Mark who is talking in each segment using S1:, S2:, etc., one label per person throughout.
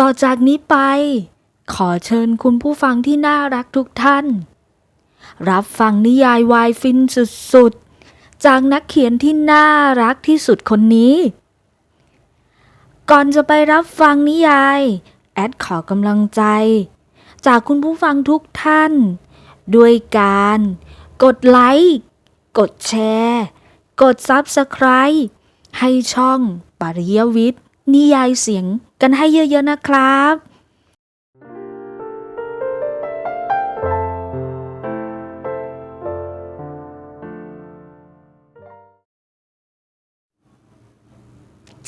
S1: ต่อจากนี้ไป ขอเชิญคุณผู้ฟังที่น่ารักทุกท่าน รับฟังนิยายวายฟินสุดๆ จากนักเขียนที่น่ารักที่สุดคนนี้ ก่อนจะไปรับฟังนิยาย แอดขอกำลังใจ จากคุณผู้ฟังทุกท่าน ด้วยการ กดไลค์กดแชร์ กด Subscribe ให้ช่องปริยวิทย์นิยายเสียง กันให้เยอะๆนะครับ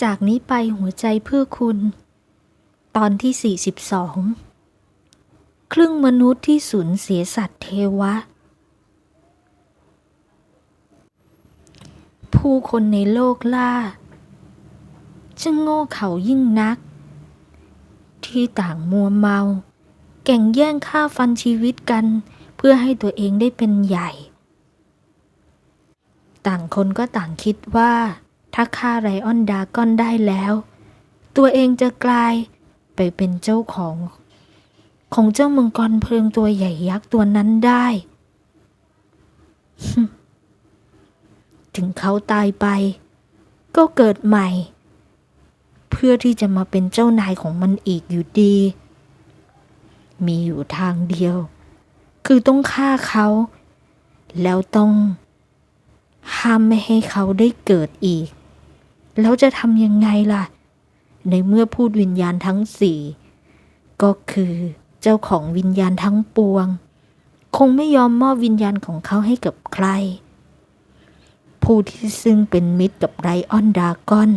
S1: จากนี้ไปหัวใจเพื่อคุณ ตอนที่ 42 ครึ่งมนุษย์ที่สูญเสียสัตว์เทวะ ผู้คนในโลกล่าช่างโง่เขายิ่งนัก ที่ต่างมัวเมา แก่งแย่งฆ่าฟันชีวิตกัน เพื่อให้ตัวเองได้เป็นใหญ่ ต่างคนก็ต่างคิดว่า ถ้าฆ่าไรออนดากอนได้แล้ว ตัวเองจะกลายไปเป็นเจ้าของ ของเจ้ามังกรเพลิงตัวใหญ่ยักษ์ตัวนั้นได้ ถึงเขาตายไป ก็เกิดใหม่ เพื่อที่จะมาเป็นเจ้านายของมันอีกอยู่ดี มีอยู่ทางเดียว คือต้องฆ่าเขา แล้วต้องห้ามไม่ให้เขาได้เกิดอีก แล้วจะทำยังไงล่ะ ในเมื่อพูดวิญญาณทั้งสี่ ก็คือเจ้าของวิญญาณทั้งปวง คงไม่ยอมมอบวิญญาณของเขาให้กับใคร ผู้ที่ซึ่งเป็นมิตรกับไรออนดากอน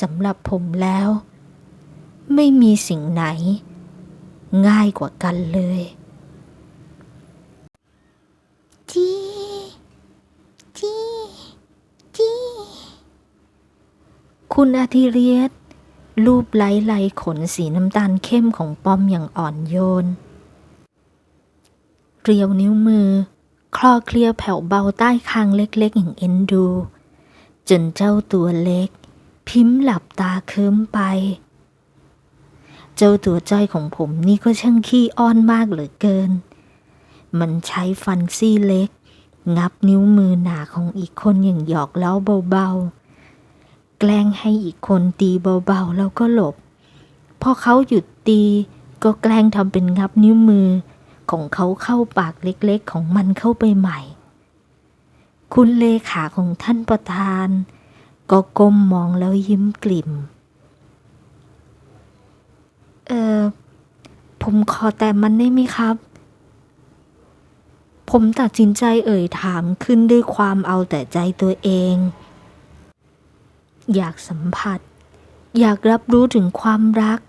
S1: สำหรับผมแล้ว ไม่มีสิ่งไหน ง่ายกว่ากันเลยจีจีจีคุณอาทิเรียสรูปไหลไหลขนสีน้ำตาลเข้มของป้อมอย่างอ่อนโยน เรียวนิ้วมือ คลอเคลียแผ่วเบาใต้คางเล็กๆอย่างเอ็นดู จนเจ้าตัวเล็ก พิมพ์หลับตาเคิมไป เจ้าตัวจ้อยของผมนี่ก็ช่างขี้อ้อนมากเหลือเกิน มันใช้ฟันซี่เล็ก งับนิ้วมือหนาของอีกคนอย่างหยอกเล้าเบาๆ แกล้งให้อีกคนตีเบาๆแล้วก็หลบ พอเขาหยุดตีก็แกล้งทำเป็นงับนิ้วมือของเขาเข้าปากเล็กๆของมันเข้าไปใหม่ คุณเลขาของท่านประธาน ก็ก้มมองแล้วยิ้มกลิ่ม เออผมขอแต่มันได้ไหมครับ ผมตัดสินใจเอ่ยถามขึ้นด้วยความเอาแต่ใจตัวเอง อยากสัมผัส อยากรับรู้ถึงความรัก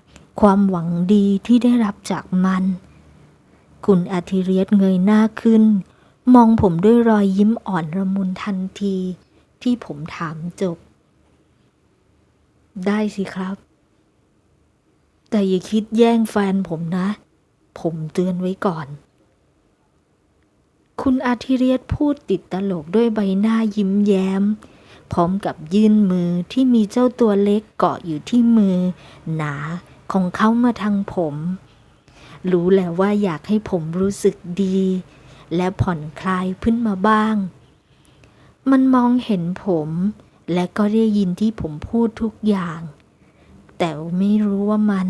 S1: ความหวังดีที่ได้รับจากมัน คุณอาทิเรียสเงยหน้าขึ้น มองผมด้วยรอยยิ้มอ่อนระมุนทันทีที่ผมถามจบ ได้สิครับ แต่อย่าคิดแย่งแฟนผมนะ ผมเตือนไว้ก่อน คุณอาทิเรียสพูดติดตลกด้วยใบหน้ายิ้มแย้ม พร้อมกับยื่นมือที่มีเจ้าตัวเล็กเกาะอยู่ที่มือ หนาของเขามาทางผม รู้แล้วว่าอยากให้ผมรู้สึกดี และผ่อนคลายขึ้นมาบ้าง มันมองเห็นผม และก็ได้ยินที่ผมพูดทุกอย่าง แต่ไม่รู้ว่ามัน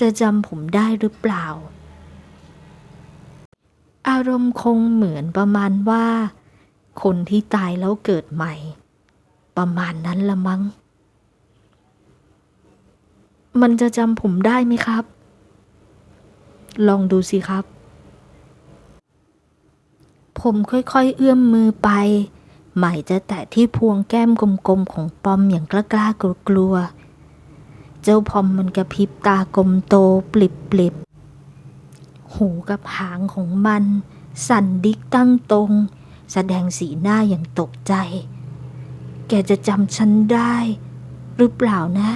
S1: จะจำผมได้หรือเปล่า อารมณ์คงเหมือนประมาณว่า คนที่ตายแล้วเกิดใหม่ ประมาณนั้นละมั้ง มันจะจำผมได้ไหมครับ ลองดูสิครับ ผมค่อยๆเอื้อมมือไป ใหม่จะแตะที่พวงแก้มกลมๆของปอมอย่างกล้าๆกลัวๆ เจ้าพอมมันกระพริบตากลมโตปลิบๆหูกับหางของมัน สั่นดิกตั้งตรง แสดงสีหน้าอย่างตกใจ แกจะจำฉันได้ หรือเปล่านะ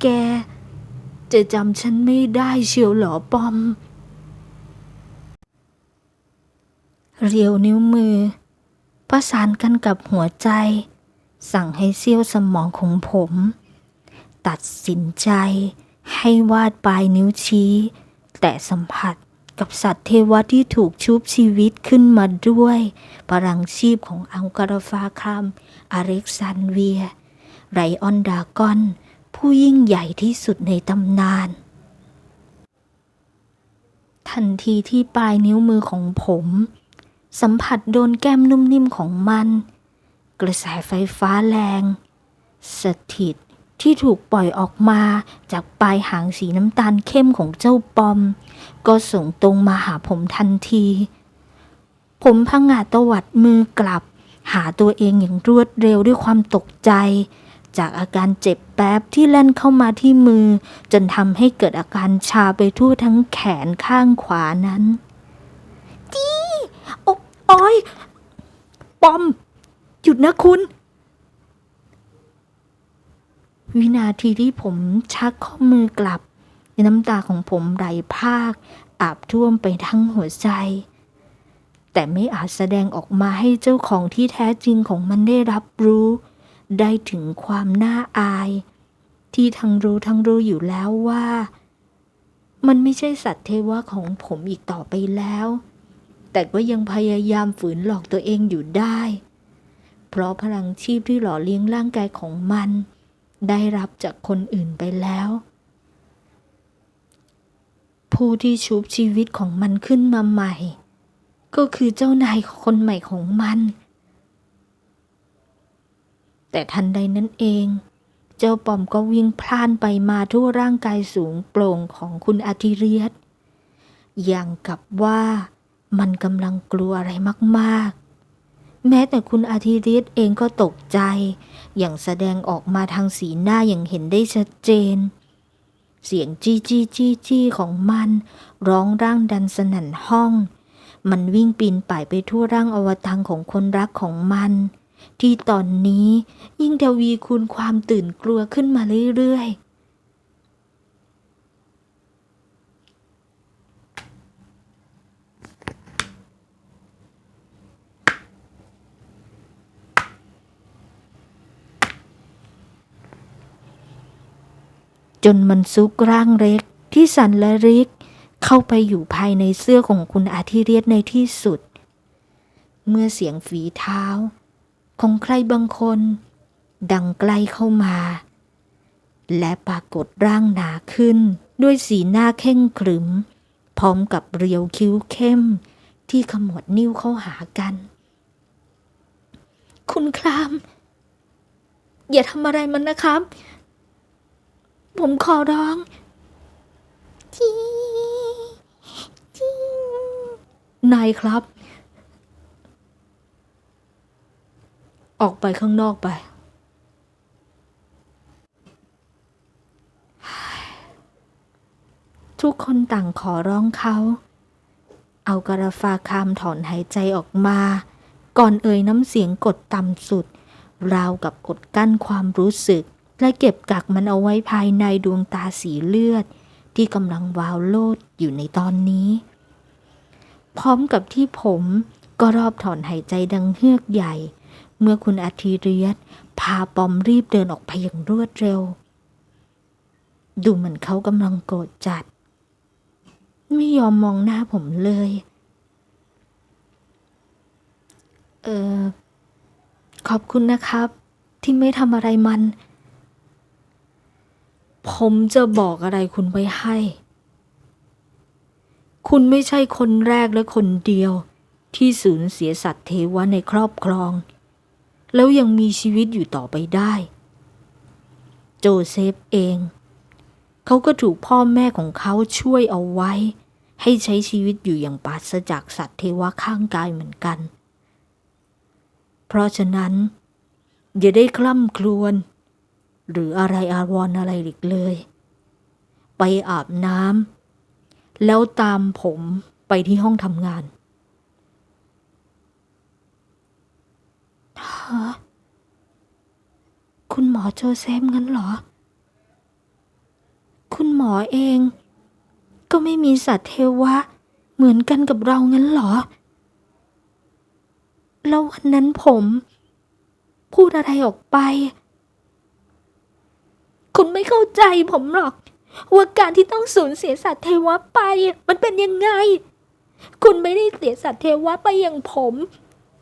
S1: แกจะจำฉันไม่ได้เชียวหรอปอม เรียวนิ้วมือ ประสานกันกับหัวใจ สั่งให้เสี้ยวสมองของผม ตัดสินใจให้วาดปลายนิ้วชี้ แต่สัมผัสกับสัตว์เทวะที่ถูกชุบชีวิตขึ้นมาด้วยพลังชีพของอังกรฟาครัมอเล็กซานเวีย ไรออนดากอน ผู้ยิ่งใหญ่ที่สุดในตำนาน ทันทีที่ปลายนิ้วมือของผม สัมผัสโดนแก้มนุ่มนิ่มของมัน กระแสไฟฟ้าแรง สถิตที่ถูกปล่อยออกมาจากปลายหางสีน้ำตาลเข้มของเจ้าปอม ก็ส่งตรงมาหาผมทันที ผมพังงาดตวัดมือกลับ หาตัวเองอย่างรวดเร็วด้วยความตกใจ จากอาการเจ็บแป๊บที่แล่นเข้ามาที่มือ จนทำให้เกิดอาการชาไปทั่วทั้งแขนข้างขวานั้น จี้โอ๊ โอ้ยปอม หยุดนะคุณ วินาทีที่ผมชักข้อมือกลับ น้ำตาของผมไหลพากอาบท่วมไปทั้งหัวใจ แต่ไม่อาจแสดงออกมาให้เจ้าของที่แท้จริงของมันได้รับรู้ ได้ถึงความน่าอาย ที่ทั้งรู้ทั้งรู้อยู่แล้วว่า มันไม่ใช่สัตว์เทวะของผมอีกต่อไปแล้ว แต่ก็ยังพยายามฝืนหลอกตัวเองอยู่ได้ เพราะพลังชีพที่หล่อเลี้ยงร่างกายของมัน ได้รับจากคนอื่นไปแล้ว ผู้ที่ชุบชีวิตของมันขึ้นมาใหม่ ก็คือเจ้านายคนใหม่ของมัน แต่ทันใดนั้นเอง เจ้าปอมก็วิ่งพล่านไปมาทั่วร่างกายสูงโปร่งของคุณอาทิเรียสอย่างกับว่า มันกำลังกลัวอะไรมากๆ แม้แต่คุณอาทิรียสเองก็ตกใจ อย่างแสดงออกมาทางสีหน้าอย่างเห็นได้ชัดเจน เสียงจี้จี้จี้จี้ของมัน ร้องร่างดันสนั่นห้อง มันวิ่งปีนป่ายไปทั่วร่างอวตังของคนรักของมัน ที่ตอนนี้ยิ่งทวีคูณความตื่นกลัวขึ้นมาเรื่อยๆ นมันซุกร่างเล็กที่สันและริก เข้าไปอยู่ภายในเสื้อของคุณอาทิเรียสในที่สุด เมื่อเสียงฝีเท้า ของใครบางคน ดังใกล้เข้ามา และปรากฏร่างหนาขึ้นด้วยสีหน้าเข่งขรึม พร้อมกับเรียวคิ้วเข้ม ที่ขมวดนิ้วเข้าหากัน คุณคลาม อย่าทำอะไรมันนะครับ ผมขอร้องจีจีนายครับ ออกไปข้างนอกไป ทุกคนต่างขอร้องเขา เอากระฟาคามถอนหายใจออกมา ก่อนเอ่ยน้ำเสียงกดต่ำสุด ราวกับกดกั้นความรู้สึก และเก็บกักมันเอาไว้ภายในดวงตาสีเลือด ที่กำลังวาวโลดอยู่ในตอนนี้ พร้อมกับที่ผมก็รอบถอนหายใจดังเฮือกใหญ่ เมื่อคุณอาทิเรียสพาปอมรีบเดินออกไปอย่างรวดเร็ว ดูเหมือนเขากำลังโกรธจัด ไม่ยอมมองหน้าผมเลย เออขอบคุณนะครับ ที่ไม่ทำอะไรมัน ผมจะบอกอะไรคุณไว้ให้ คุณไม่ใช่คนแรกและคนเดียว ที่สูญเสียสัตว์เทวะในครอบครอง แล้วยังมีชีวิตอยู่ต่อไปได้ โจเซฟเอง เขาก็ถูกพ่อแม่ของเขาช่วยเอาไว้ ให้ใช้ชีวิตอยู่อย่างปราศจากสัตว์เทวะข้างกายเหมือนกัน เพราะฉะนั้น อย่าได้คล่ำครวญ หรืออะไรอาวรณ์อะไรอีกเลย ไปอาบน้ำแล้วตามผมไปที่ห้องทำงานฮะคุณหมอโจเซฟงั้นเหรอ คุณหมอเอง ก็ไม่มีสัตว์เทวะ เหมือนกันกับเรางั้นเหรอ แล้ววันนั้นผม พูดอะไรออกไป คุณไม่เข้าใจผมหรอก ว่าการที่ต้องสูญเสียสัตว์เทวะไป มันเป็นยังไง คุณไม่ได้เสียสัตว์เทวะไปอย่างผม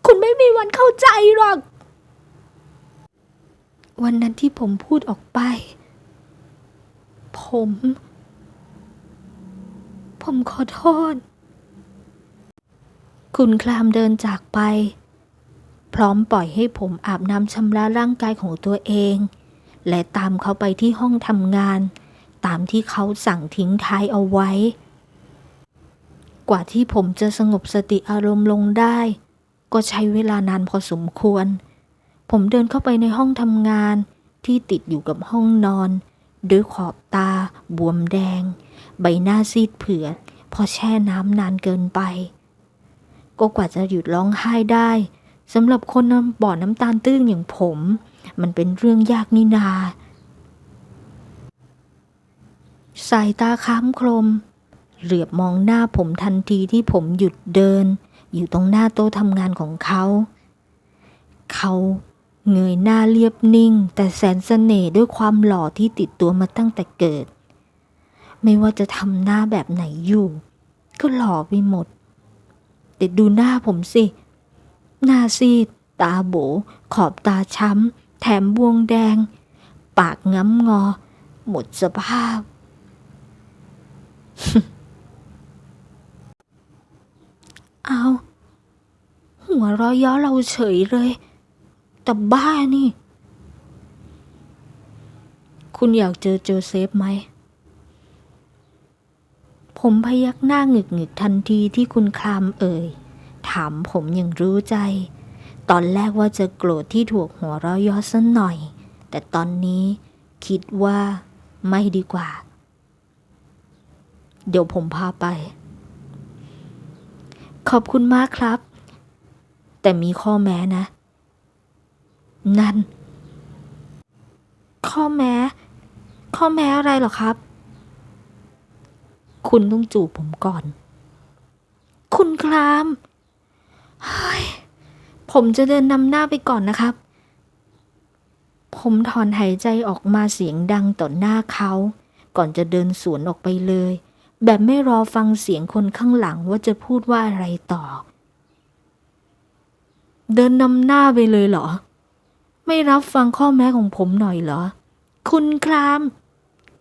S1: คุณไม่มีวันเข้าใจหรอก วันนั้นที่ผมพูดออกไป ผม ผมขอโทษ คุณคลามเดินจากไป พร้อมปล่อยให้ผมอาบน้ำชำระร่างกายของตัวเอง และตามเขาไปที่ห้องทำงาน ตามที่เขาสั่งทิ้งท้ายเอาไว้ กว่าที่ผมจะสงบสติอารมณ์ลงได้ ก็ใช้เวลานานพอสมควร ผมเดินเข้าไปในห้องทำงานที่ติดอยู่กับห้องนอน ด้วยขอบตา บวมแดง ใบหน้าซีดเผือดเพอแช่น้ำนานเกินไป ก็กว่าจะหยุดร้องไห้ได้สำหรับคนน้ำบ่อน้ำตาลตื้นอย่างผม มันเป็นเรื่องยากนี่นา สายตาค้ามโครม เหลือบมองหน้าผมทันทีที่ผมหยุดเดิน อยู่ตรงหน้าโต๊ะทำงานของเขา เขาเงยหน้าเรียบนิ่ง แต่แสนเสน่ห์ด้วยความหล่อที่ติดตัวมาตั้งแต่เกิด ไม่ว่าจะทำหน้าแบบไหนอยู่ ก็หล่อไปหมด แต่ดูหน้าผมสิ หน้าซีด ตาโบ ขอบตาช้ำ แถมบวงแดง ปากง้ำงอ หมดสภาพ เอา หัวเร้อยย้อเราเฉยเลย แต่บ้านี่ คุณอยากเจอโจเซฟไหม ผมพยักหน้าหงึกหงึกทันทีที่คุณคลามเอ่ย ถามผมอย่างรู้ใจ ตอนแรกว่าจะโกรธที่ถูกหัวเราะย่อสักหน่อย แต่ตอนนี้คิดว่าไม่ดีกว่า เดี๋ยวผมพาไป ขอบคุณมากครับ แต่มีข้อแม้นะ นั่น ข้อแม้ ข้อแม้อะไรหรอครับ คุณต้องจูบผมก่อน คุณครามเฮ้ย ผมจะเดินนำหน้าไปก่อนนะครับ ผมถอนหายใจออกมาเสียงดังต่อหน้าเขา ก่อนจะเดินสวนออกไปเลย แบบไม่รอฟังเสียงคนข้างหลังว่าจะพูดว่าอะไรต่อ เดินนำหน้าไปเลยเหรอ ไม่รับฟังข้อแม้ของผมหน่อยเหรอ คุณคราม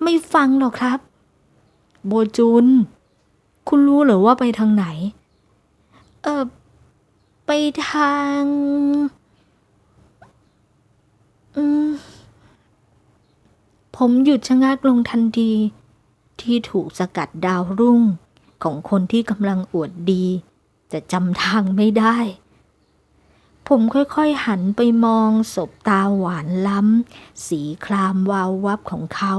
S1: ไม่ฟังหรอกครับ โบจุน คุณรู้เหรือว่าไปทางไหน เออ ไปทางมผมหยุดชะงักลงทันที ที่ถูกสกัดดาวรุ่งของคนที่กำลังอวดดีแต่จำทางไม่ได้ ผมค่อยๆหันไปมองศบตาหวานล้ำ สีครามวาววับของเขา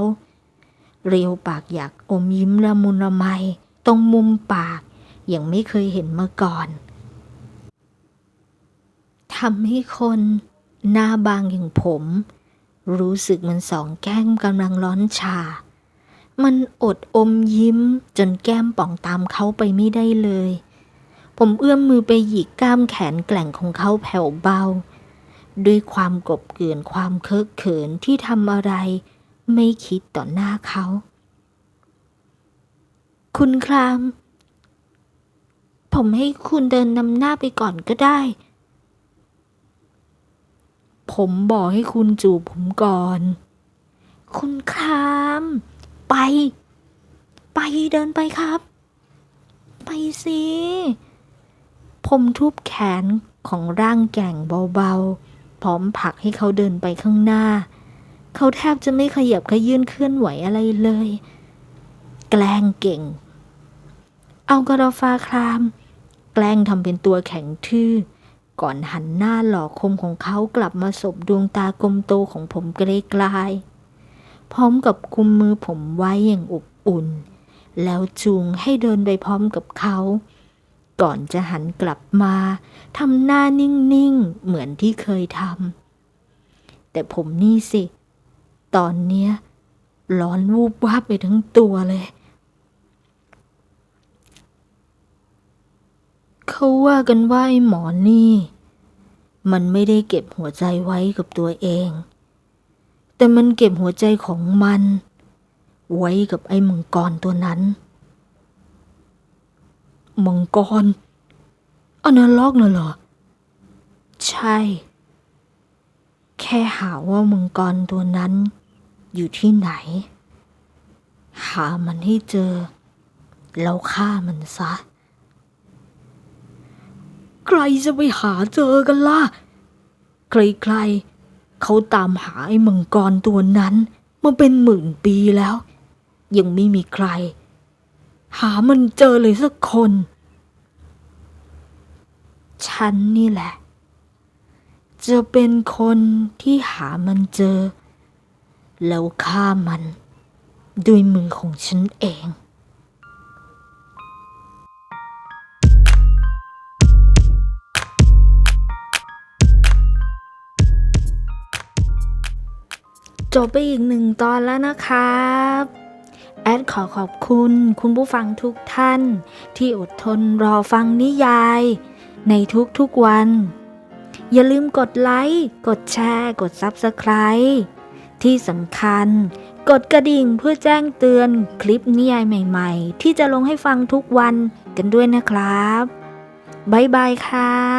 S1: เรียวปากอยากอมยิ้มละมุนละไม ตรงมุมปากอย่างไม่เคยเห็นมาก่อน ทำให้คนหน้าบางอย่างผม รู้สึกเหมันสองแก้มกำลังร้อนชา มันอดอมยิ้มจนแก้มป่องตามเขาไปไม่ได้เลย ผมเอื้อมมือไปหยิกกล้ามแขนแกล่งของเขาแผ่วเบา ด้วยความกบเกลื่อนความเคอะเขินที่ทำอะไร ไม่คิดต่อหน้าเขา คุณคราม ผมให้คุณเดินนำหน้าไปก่อนก็ได้ ผมบอกให้คุณจูบผมก่อน คุณคราม ไป ไปเดินไปครับ ไปสิ ผมทุบแขนของร่างแก่งเบาๆ พร้อมผลักให้เขาเดินไปข้างหน้า เขาแทบจะไม่ขยับขยื่นเคลื่อนไหวอะไรเลย แกล้งเก่ง เอากระฟาคราม แกล้งทำเป็นตัวแข็งทื่อ ก่อนหันหน้าหล่อคมของเขากลับมาสบดวงตากลมโตของผมไกลๆพร้อมกับคุมมือผมไว้อย่างอบอุ่น แล้วจูงให้เดินไปพร้อมกับเขา ก่อนจะหันกลับมาทำหน้านิ่งๆ เหมือนที่เคยทำแต่ผมนี่สิ ตอนเนี้ยร้อนวูบวาบไปทั้งตัวเลย เขาว่ากันว่าไอ้หมอนี่ มันไม่ได้เก็บหัวใจไว้กับตัวเอง แต่มันเก็บหัวใจของมัน ไว้กับไอ้มังกรตัวนั้น มังกรอนาล็อกน่ะเหรอ ใช่ แค่หาว่ามังกรตัวนั้น อยู่ที่ไหน หามันให้เจอ แล้วฆ่ามันซะ ใครจะไปหาเจอกันล่ะ ใครๆเขาตามหาไอ้มังกรตัวนั้นมาเป็นหมื่นปีแล้ว ยังไม่มีใคร หามันเจอเลยสักคน ฉันนี่แหละ จะเป็นคนที่หามันเจอ แล้วฆ่ามัน ด้วยมือของฉันเอง จบไปอีกหนึ่งตอนแล้วนะครับแอดขอขอบคุณคุณผู้ฟังทุกท่าน ที่อดทนรอฟังนิยาย ในทุกๆวัน อย่าลืมกดไลค์ กดแชร์ กด Subscribe ที่สำคัญ กดกระดิ่งเพื่อแจ้งเตือนคลิปนิยายใหม่ ๆ ที่จะลงให้ฟังทุกวันกันด้วยนะครับ บ๊ายบายครับ